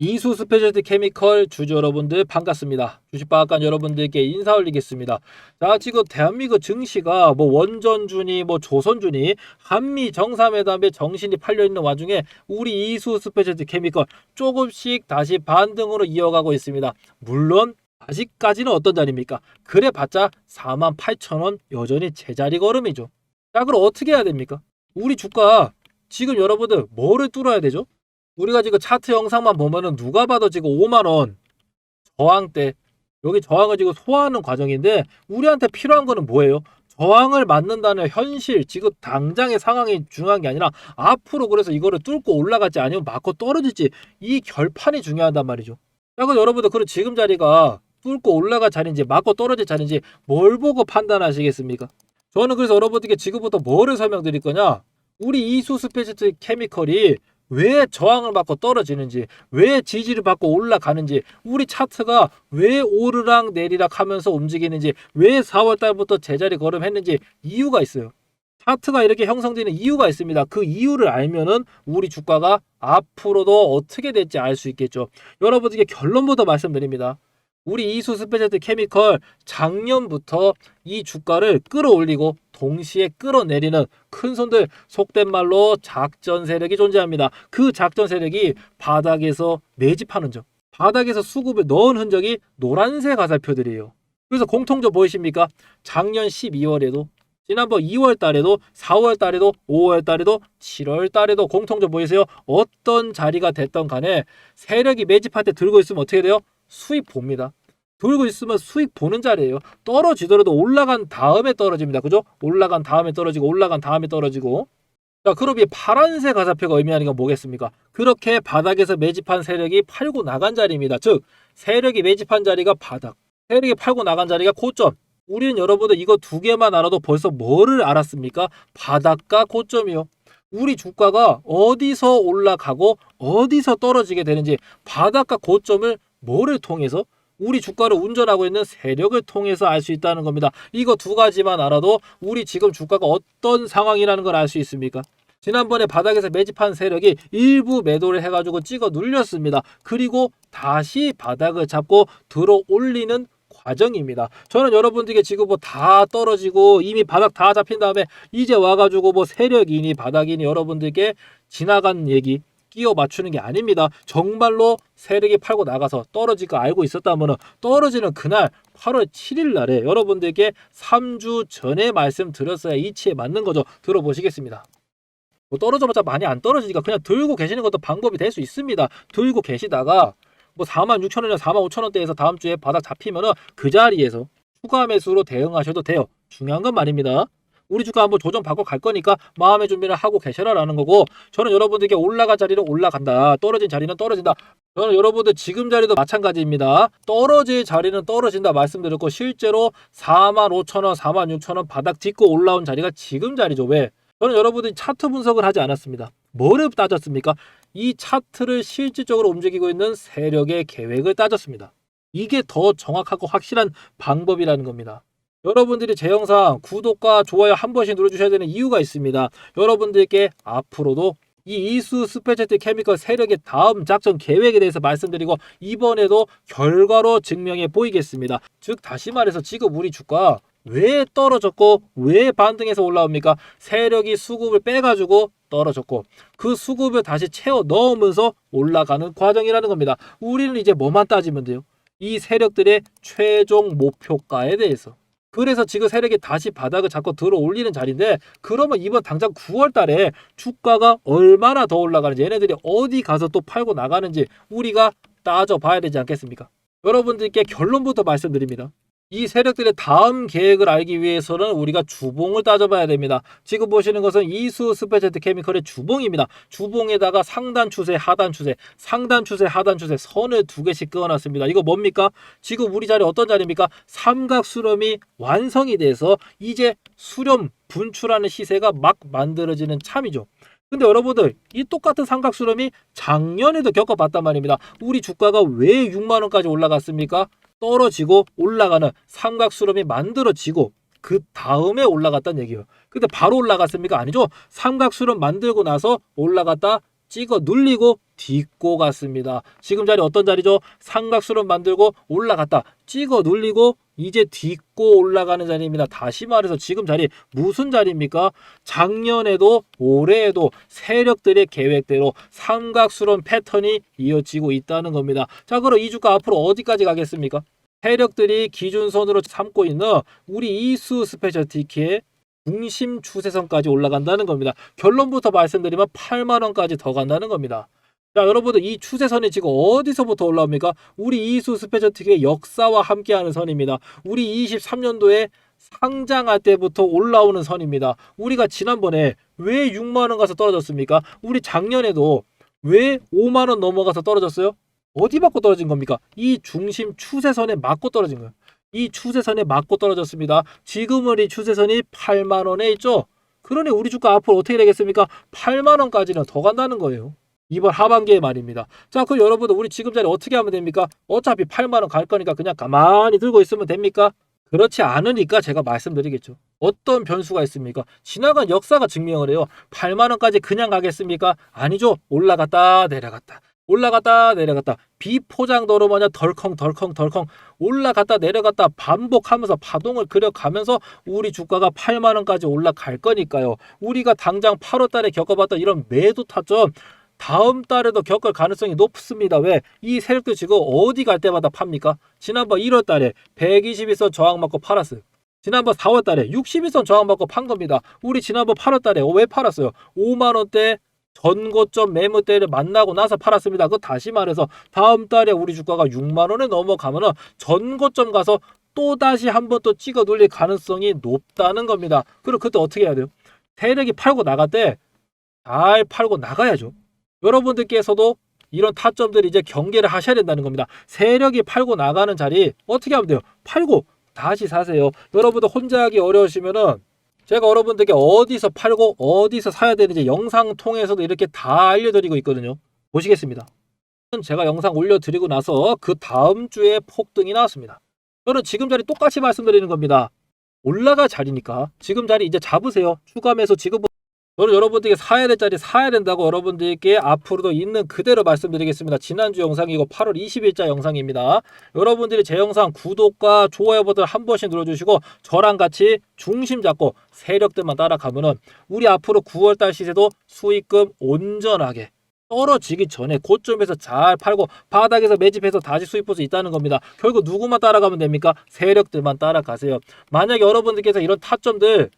이수 스페셜티 케미컬 주주 여러분들 반갑습니다. 주식방앗간 여러분들께 인사 올리겠습니다. 자, 지금 대한민국 증시가 뭐 원전주니 뭐 조선주니 한미 정상회담에 정신이 팔려 있는 와중에 우리 이수 스페셜티 케미컬 조금씩 다시 반등으로 이어가고 있습니다. 물론 아직까지는 어떤 자리입니까? 그래 봤자 48,000원 여전히 제자리 걸음이죠. 자, 그럼 어떻게 해야 됩니까? 우리 주가 지금 여러분들 뭐를 뚫어야 되죠? 우리가 지금 차트 영상만 보면은 누가 봐도 지금 5만 원 저항대 여기 저항을 지금 소화하는 과정인데 우리한테 필요한 거는 뭐예요? 저항을 맞는다는 현실 지금 당장의 상황이 중요한 게 아니라 앞으로 그래서 이거를 뚫고 올라갈지 아니면 맞고 떨어질지 이 결판이 중요하단 말이죠. 자 그럼 여러분들 그럼 지금 자리가 뚫고 올라갈 자리인지 맞고 떨어질 자리인지 뭘 보고 판단하시겠습니까? 저는 그래서 여러분들께 지금부터 뭐를 설명드릴 거냐? 우리 이수 스페셜티 케미컬이 왜 저항을 받고 떨어지는지, 왜 지지를 받고 올라가는지, 우리 차트가 왜 오르락 내리락 하면서 움직이는지, 왜 4월 달부터 제자리 걸음했는지 이유가 있어요. 차트가 이렇게 형성되는 이유가 있습니다. 그 이유를 알면은 우리 주가가 앞으로도 어떻게 될지 알 수 있겠죠. 여러분들께 결론부터 말씀드립니다. 우리 이수 스페셜티 케미컬 작년부터 이 주가를 끌어올리고 동시에 끌어내리는 큰 손들 속된 말로 작전 세력이 존재합니다. 그 작전 세력이 바닥에서 매집하는 점, 바닥에서 수급을 넣은 흔적이 노란색 화살표들이에요. 그래서 공통점 보이십니까? 작년 12월에도 지난번 2월 달에도 4월 달에도 5월 달에도 7월 달에도 공통점 보이세요? 어떤 자리가 됐던 간에 세력이 매집할 때 들고 있으면 어떻게 돼요? 수익 봅니다. 들고 있으면 수익 보는 자리예요. 떨어지더라도 올라간 다음에 떨어집니다. 그죠? 올라간 다음에 떨어지고 올라간 다음에 떨어지고. 자, 그럼 이 파란색 화살표가 의미하는 건 뭐겠습니까? 그렇게 바닥에서 매집한 세력이 팔고 나간 자리입니다. 즉, 세력이 매집한 자리가 바닥, 세력이 팔고 나간 자리가 고점. 우리는 여러분들 이거 두 개만 알아도 벌써 뭐를 알았습니까? 바닥과 고점이요. 우리 주가가 어디서 올라가고 어디서 떨어지게 되는지 바닥과 고점을 뭐를 통해서 우리 주가를 운전하고 있는 세력을 통해서 알 수 있다는 겁니다. 이거 두 가지만 알아도 우리 지금 주가가 어떤 상황이라는 걸 알 수 있습니까? 지난번에 바닥에서 매집한 세력이 일부 매도를 해가지고 찍어 눌렸습니다. 그리고 다시 바닥을 잡고 들어 올리는 과정입니다. 저는 여러분들에게 지금 뭐 다 떨어지고 이미 바닥 다 잡힌 다음에 이제 와가지고 뭐 세력이니 바닥이니 여러분들께 지나간 얘기 끼워 맞추는 게 아닙니다. 정말로 세력이 팔고 나가서 떨어질 거 알고 있었다면 떨어지는 그날 8월 7일 날에 여러분들께 3주 전에 말씀드렸어야 이치에 맞는 거죠. 들어보시겠습니다. 뭐 떨어져봤자 많이 안 떨어지니까 그냥 들고 계시는 것도 방법이 될 수 있습니다. 들고 계시다가 뭐 4만 6천 원이나 4만 5천 원대에서 다음 주에 바닥 잡히면은 그 자리에서 추가 매수로 대응하셔도 돼요. 중요한 건 말입니다. 우리 주가 한번 조정 받고 갈 거니까 마음의 준비를 하고 계셔라라는 거고 저는 여러분들께 올라갈 자리는 올라간다. 떨어진 자리는 떨어진다. 저는 여러분들 지금 자리도 마찬가지입니다. 떨어질 자리는 떨어진다 말씀드렸고 실제로 4만 5천 원 4만 6천 원 바닥 짚고 올라온 자리가 지금 자리죠. 왜? 저는 여러분들이 차트 분석을 하지 않았습니다. 뭐를 따졌습니까? 이 차트를 실질적으로 움직이고 있는 세력의 계획을 따졌습니다. 이게 더 정확하고 확실한 방법이라는 겁니다 여러분들이 제 영상 구독과 좋아요 한 번씩 눌러주셔야 되는 이유가 있습니다. 여러분들께 앞으로도 이 이수 스페셜티 케미컬 세력의 다음 작전 계획에 대해서 말씀드리고 이번에도 결과로 증명해 보이겠습니다. 즉 다시 말해서 지금 우리 주가 왜 떨어졌고 왜 반등해서 올라옵니까? 세력이 수급을 빼가지고 떨어졌고 그 수급을 다시 채워 넣으면서 올라가는 과정이라는 겁니다. 우리는 이제 뭐만 따지면 돼요? 이 세력들의 최종 목표가에 대해서. 그래서 지금 세력이 다시 바닥을 잡고 들어 올리는 자리인데 그러면 이번 당장 9월 달에 주가가 얼마나 더 올라가는지 얘네들이 어디 가서 또 팔고 나가는지 우리가 따져봐야 되지 않겠습니까? 여러분들께 결론부터 말씀드립니다. 이 세력들의 다음 계획을 알기 위해서는 우리가 주봉을 따져봐야 됩니다. 지금 보시는 것은 이수 스페셜티 케미컬의 주봉입니다. 주봉에다가 상단 추세, 하단 추세, 상단 추세, 하단 추세 선을 두 개씩 그어놨습니다. 이거 뭡니까? 지금 우리 자리 어떤 자리입니까? 삼각 수렴이 완성이 돼서 이제 수렴 분출하는 시세가 막 만들어지는 참이죠. 근데 여러분들 이 똑같은 삼각 수렴이 작년에도 겪어봤단 말입니다. 우리 주가가 왜 6만 원까지 올라갔습니까? 떨어지고 올라가는 삼각 수렴이 만들어지고 그 다음에 올라갔다는 얘기예요. 근데 바로 올라갔습니까? 아니죠. 삼각 수렴 만들고 나서 올라갔다 찍어 눌리고 딛고 갔습니다. 지금 자리 어떤 자리죠? 삼각수를 만들고 올라갔다. 찍어 눌리고 이제 딛고 올라가는 자리입니다. 다시 말해서 지금 자리 무슨 자리입니까? 작년에도 올해에도 세력들의 계획대로 삼각수론 패턴이 이어지고 있다는 겁니다. 자, 그럼 이 주가 앞으로 어디까지 가겠습니까? 세력들이 기준선으로 삼고 있는 우리 이수 스페셜티키의 중심 추세선까지 올라간다는 겁니다. 결론부터 말씀드리면 8만 원까지 더 간다는 겁니다. 자, 여러분들 이 추세선이 지금 어디서부터 올라옵니까? 우리 이수 스페셜티키의 역사와 함께하는 선입니다. 우리 23년도에 상장할 때부터 올라오는 선입니다. 우리가 지난번에 왜 6만 원 가서 떨어졌습니까? 우리 작년에도 왜 5만 원 넘어가서 떨어졌어요? 어디 맞고 떨어진 겁니까? 이 중심 추세선에 맞고 떨어진 거예요. 이 추세선에 맞고 떨어졌습니다. 지금은 이 추세선이 8만 원에 있죠. 그러니 우리 주가 앞으로 어떻게 되겠습니까? 8만 원까지는 더 간다는 거예요. 이번 하반기에 말입니다. 자, 그럼 여러분들 우리 지금 자리 어떻게 하면 됩니까? 어차피 8만 원 갈 거니까 그냥 가만히 들고 있으면 됩니까? 그렇지 않으니까 제가 말씀드리겠죠. 어떤 변수가 있습니까? 지나간 역사가 증명을 해요. 8만 원까지 그냥 가겠습니까? 아니죠. 올라갔다 내려갔다. 올라갔다 내려갔다. 비포장도로 뭐냐 덜컹 덜컹 덜컹 올라갔다 내려갔다 반복하면서 파동을 그려가면서 우리 주가가 8만 원까지 올라갈 거니까요. 우리가 당장 8월 달에 겪어봤던 이런 매도 타점 다음 달에도 겪을 가능성이 높습니다. 왜? 이 세력들 지금 어디 갈 때마다 팝니까? 지난번 1월 달에 121선 저항 맞고 팔았어요. 지난번 4월 달에 61선 저항 맞고 판 겁니다. 우리 지난번 8월 달에 왜 팔았어요? 5만 원대 전고점 매물대를 만나고 나서 팔았습니다. 그 다시 말해서 다음 달에 우리 주가가 6만 원에 넘어가면은 전고점 가서 또 다시 한 번 또 찍어 눌릴 가능성이 높다는 겁니다. 그럼 그때 어떻게 해야 돼요? 세력이 팔고 나갈 때 잘 팔고 나가야죠. 여러분들께서도 이런 타점들 이제 경계를 하셔야 된다는 겁니다. 세력이 팔고 나가는 자리 어떻게 하면 돼요? 팔고 다시 사세요. 여러분들 혼자 하기 어려우시면은 제가 여러분들께 어디서 팔고 어디서 사야 되는지 영상 통해서도 이렇게 다 알려드리고 있거든요. 보시겠습니다. 제가 영상 올려드리고 나서 그 다음 주에 폭등이 나왔습니다. 저는 지금 자리 똑같이 말씀드리는 겁니다. 올라가 자리니까 지금 자리 이제 잡으세요. 추가 매수 지금 저는 여러분들에게 사야 될 자리 사야 된다고 여러분들께 앞으로도 있는 그대로 말씀드리겠습니다. 지난주 영상이고 8월 20일자 영상입니다. 여러분들이 제 영상 구독과 좋아요 버튼 한 번씩 눌러주시고 저랑 같이 중심 잡고 세력들만 따라가면은 우리 앞으로 9월달 시세도 수익금 온전하게 떨어지기 전에 고점에서 잘 팔고 바닥에서 매집해서 다시 볼수 있다는 겁니다. 결국 누구만 따라가면 됩니까? 세력들만 따라가세요. 만약에 여러분들께서 이런 타점들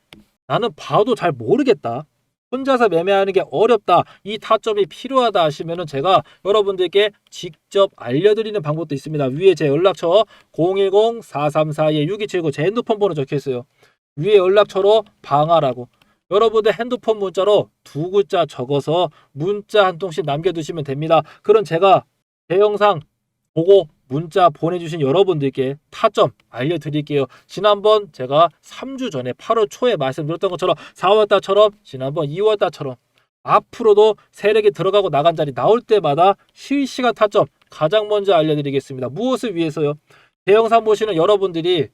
나는 봐도 잘 모르겠다. 혼자서 매매하는 게 어렵다. 이 타점이 필요하다 하시면은 제가 여러분들께 직접 알려드리는 방법도 있습니다. 위에 제 연락처 010-434-6279 제 핸드폰 번호 적혀 있어요. 위에 연락처로 방하라고. 여러분들 핸드폰 문자로 두 글자 적어서 문자 한 통씩 남겨두시면 됩니다. 그럼 제가 제 영상 보고 문자 보내주신 여러분들께 타점 알려드릴게요. 지난번 제가 3주 전에 8월 초에 말씀드렸던 것처럼 4월달처럼 지난번 2월달처럼 앞으로도 세력이 들어가고 나간 자리 나올 때마다 실시간 타점 가장 먼저 알려드리겠습니다. 무엇을 위해서요? 제 영상 보시는 여러분들이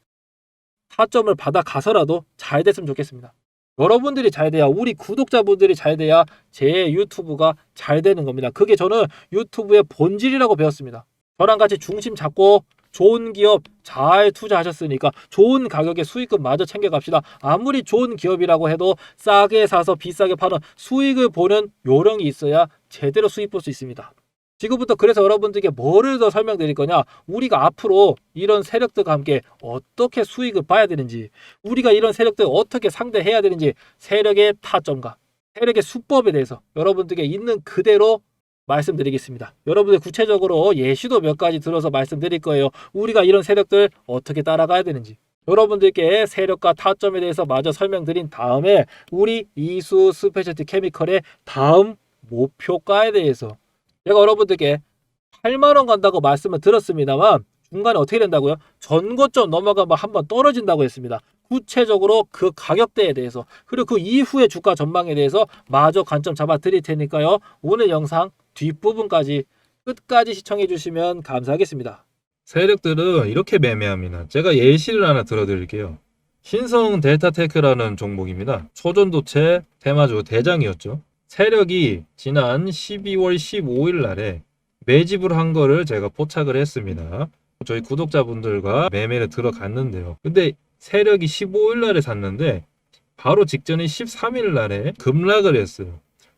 타점을 받아 가서라도 잘 됐으면 좋겠습니다. 여러분들이 잘 돼야 우리 구독자분들이 잘 돼야 제 유튜브가 잘 되는 겁니다. 그게 저는 유튜브의 본질이라고 배웠습니다. 저랑 같이 중심 잡고 좋은 기업 잘 투자하셨으니까 좋은 가격에 수익금 마저 챙겨갑시다. 아무리 좋은 기업이라고 해도 싸게 사서 비싸게 파는 수익을 보는 요령이 있어야 제대로 수익 볼 수 있습니다. 지금부터 그래서 여러분들께 뭐를 더 설명드릴 거냐? 우리가 앞으로 이런 세력들과 함께 어떻게 수익을 봐야 되는지, 우리가 이런 세력들 어떻게 상대해야 되는지, 세력의 타점과 세력의 수법에 대해서 여러분들께 있는 그대로 말씀드리겠습니다. 여러분들 구체적으로 예시도 몇 가지 들어서 말씀드릴 거예요. 우리가 이런 세력들 어떻게 따라가야 되는지. 여러분들께 세력과 타점에 대해서 마저 설명드린 다음에 우리 이수 스페셜티 케미컬의 다음 목표가에 대해서 제가 여러분들께 8만 원 간다고 말씀을 드렸습니다만 중간에 어떻게 된다고요? 전고점 넘어가면 한번 떨어진다고 했습니다. 구체적으로 그 가격대에 대해서 그리고 그 이후의 주가 전망에 대해서 마저 관점 잡아 드릴 테니까요. 오늘 영상 뒷부분까지 끝까지 시청해 주시면 감사하겠습니다. 세력들은 이렇게 매매합니다. 제가 예시를 하나 들어드릴게요. 신성 델타테크라는 종목입니다. 초전도체 테마주 대장이었죠. 세력이 지난 12월 15일 날에 매집을 한 거를 제가 포착을 했습니다. 저희 구독자분들과 매매를 들어갔는데요. 근데 세력이 15일 날에 샀는데 바로 직전인 13일 날에 급락을 했어요.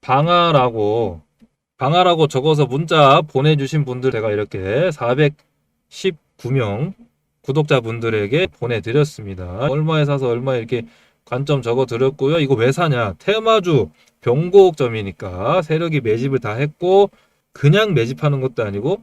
방아라고 방아라고 적어서 문자 보내주신 분들 제가 이렇게 419명 구독자분들에게 보내드렸습니다. 얼마에 사서 얼마 이렇게 관점 적어 드렸고요. 이거 왜 사냐? 테마주 병고옥점이니까 세력이 매집을 다 했고 그냥 매집하는 것도 아니고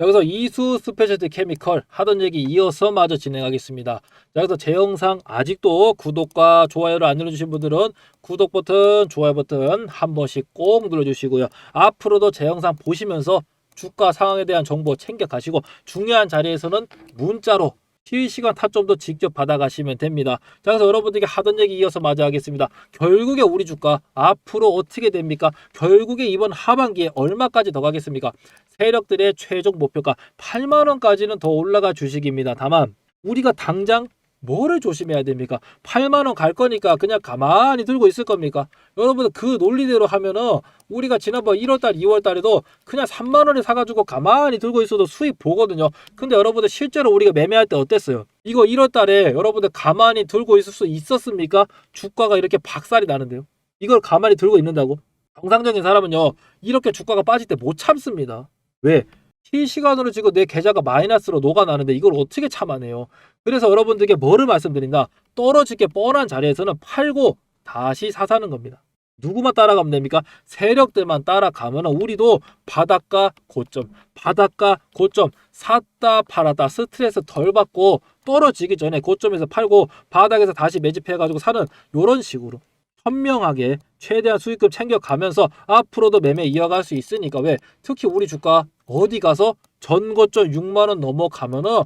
여기서 이수 스페셜티 케미컬 하던 얘기 이어서 마저 진행하겠습니다. 자, 그래서 제 영상 아직도 구독과 좋아요를 안 눌러주신 분들은 구독 버튼, 좋아요 버튼 한 번씩 꼭 눌러주시고요. 앞으로도 제 영상 보시면서 주가 상황에 대한 정보 챙겨 가시고 중요한 자리에서는 문자로 실시간 타점도 직접 받아가시면 됩니다. 자, 그래서 여러분들에게 하던 얘기 이어서 마저 하겠습니다. 결국에 우리 주가 앞으로 어떻게 됩니까? 결국에 이번 하반기에 얼마까지 더 가겠습니까? 세력들의 최종 목표가 8만 원까지는 더 올라가 주식입니다. 다만 우리가 당장 뭐를 조심해야 됩니까? 8만 원 갈 거니까 그냥 가만히 들고 있을 겁니까? 여러분 그 논리대로 하면은 우리가 지난번 1월달, 2월달에도 그냥 3만 원에 사가지고 가만히 들고 있어도 수익 보거든요. 근데 여러분들 실제로 우리가 매매할 때 어땠어요? 이거 1월달에 여러분들 가만히 들고 있을 수 있었습니까? 주가가 이렇게 박살이 나는데요. 이걸 가만히 들고 있는다고? 정상적인 사람은요 이렇게 주가가 빠질 때 못 참습니다. 왜? 실시간으로 지금 내 계좌가 마이너스로 녹아나는데 이걸 어떻게 참아내요? 그래서 여러분들에게 뭐를 말씀드린다? 떨어질 게 뻔한 자리에서는 팔고 다시 사사는 겁니다. 누구만 따라가면 됩니까? 세력들만 따라가면 우리도 바닷가 고점, 바닷가 고점, 샀다 팔았다 스트레스 덜 받고 떨어지기 전에 고점에서 팔고 바닥에서 다시 매집해가지고 사는 이런 식으로 현명하게 최대한 수익금 챙겨가면서 앞으로도 매매 이어갈 수 있으니까 왜 특히 우리 주가 어디 가서 전고점 6만 원 넘어가면은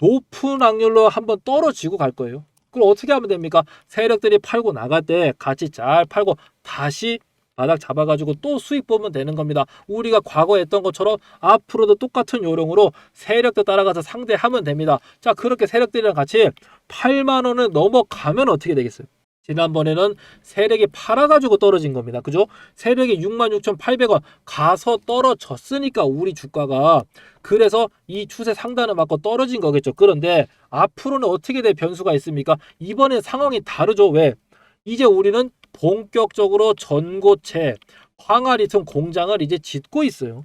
높은 확률로 한번 떨어지고 갈 거예요. 그럼 어떻게 하면 됩니까? 세력들이 팔고 나갈 때 같이 잘 팔고 다시 바닥 잡아가지고 또 수익 보면 되는 겁니다. 우리가 과거에 했던 것처럼 앞으로도 똑같은 요령으로 세력들 따라가서 상대하면 됩니다. 자, 그렇게 세력들이랑 같이 8만 원을 넘어가면 어떻게 되겠어요? 지난번에는 세력이 팔아가지고 떨어진 겁니다. 그죠? 세력이 66,800원 가서 떨어졌으니까 우리 주가가 그래서 이 추세 상단을 맞고 떨어진 거겠죠. 그런데 앞으로는 어떻게 될 변수가 있습니까? 이번에 상황이 다르죠. 왜? 이제 우리는 본격적으로 전고체 황화리튬 공장을 이제 짓고 있어요.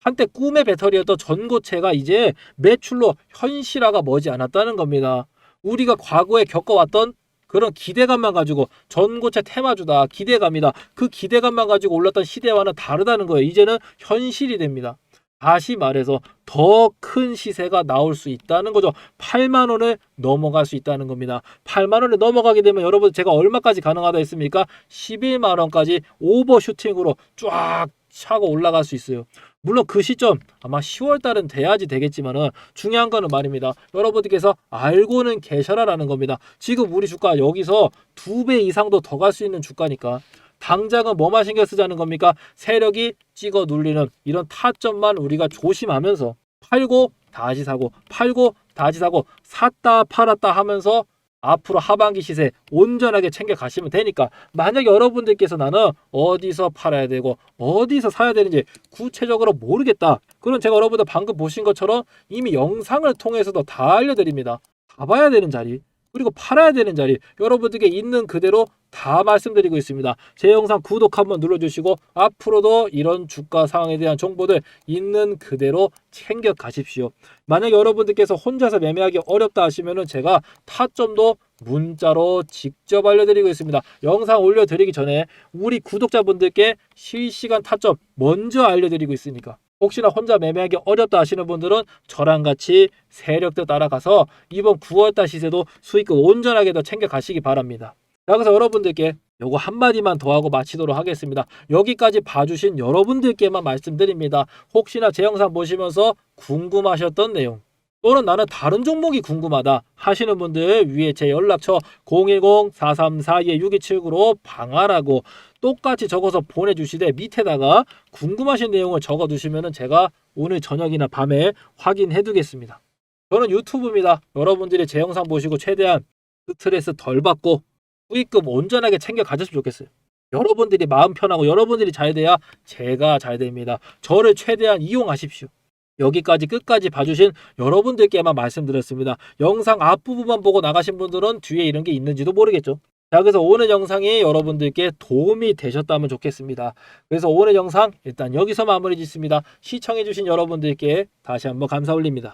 한때 꿈의 배터리였던 전고체가 이제 매출로 현실화가 머지 않았다는 겁니다. 우리가 과거에 겪어왔던 그런 기대감만 가지고 전고체 테마주다 기대감이다. 그 기대감만 가지고 올랐던 시대와는 다르다는 거예요. 이제는 현실이 됩니다. 다시 말해서 더 큰 시세가 나올 수 있다는 거죠. 8만 원에 넘어갈 수 있다는 겁니다. 8만 원에 넘어가게 되면 여러분 제가 얼마까지 가능하다 했습니까? 11만 원까지 오버슈팅으로 쫙 차고 올라갈 수 있어요 물론 그 시점 아마 10월 달은 돼야지 되겠지만은 중요한 거는 말입니다. 여러분들께서 알고는 계셔라라는 겁니다. 지금 우리 주가 여기서 두 배 이상도 더 갈 수 있는 주가니까 당장은 뭐만 신경 쓰자는 겁니까? 세력이 찍어 눌리는 이런 타점만 우리가 조심하면서 팔고 다시 사고 팔고 다시 사고 샀다 팔았다 하면서 앞으로 하반기 시세 온전하게 챙겨 가시면 되니까 만약 여러분들께서 나는 어디서 팔아야 되고 어디서 사야 되는지 구체적으로 모르겠다. 그럼 제가 여러분들 방금 보신 것처럼 이미 영상을 통해서도 다 알려드립니다. 가봐야 되는 자리 그리고 팔아야 되는 자리 여러분들께 있는 그대로 다 말씀드리고 있습니다. 제 영상 구독 한번 눌러주시고 앞으로도 이런 주가 상황에 대한 정보들 있는 그대로 챙겨 가십시오. 만약 여러분들께서 혼자서 매매하기 어렵다 하시면은 제가 타점도 문자로 직접 알려드리고 있습니다. 영상 올려드리기 전에 우리 구독자분들께 실시간 타점 먼저 알려드리고 있으니까 혹시나 혼자 매매하기 어렵다 하시는 분들은 저랑 같이 세력들 따라가서 이번 9월달 시세도 수익금 온전하게 더 챙겨 가시기 바랍니다. 자, 그래서 여러분들께 요거 한마디만 더 하고 마치도록 하겠습니다. 여기까지 봐주신 여러분들께만 말씀드립니다. 혹시나 제 영상 보시면서 궁금하셨던 내용 또는 나는 다른 종목이 궁금하다 하시는 분들 위에 제 연락처 010-434-6279로 방하라고 똑같이 적어서 보내주시되 밑에다가 궁금하신 내용을 적어두시면 제가 오늘 저녁이나 밤에 확인해 두겠습니다. 저는 유튜브입니다. 여러분들이 제 영상 보시고 최대한 스트레스 덜 받고 수익금 온전하게 챙겨 가졌으면 좋겠어요. 여러분들이 마음 편하고 여러분들이 잘 돼야 제가 잘 됩니다. 저를 최대한 이용하십시오. 여기까지 끝까지 봐주신 여러분들께만 말씀드렸습니다. 영상 앞부분만 보고 나가신 분들은 뒤에 이런 게 있는지도 모르겠죠. 자, 그래서 오늘 영상이 여러분들께 도움이 되셨다면 좋겠습니다. 그래서 오늘 영상 일단 여기서 마무리 짓습니다. 시청해주신 여러분들께 다시 한번 감사 올립니다.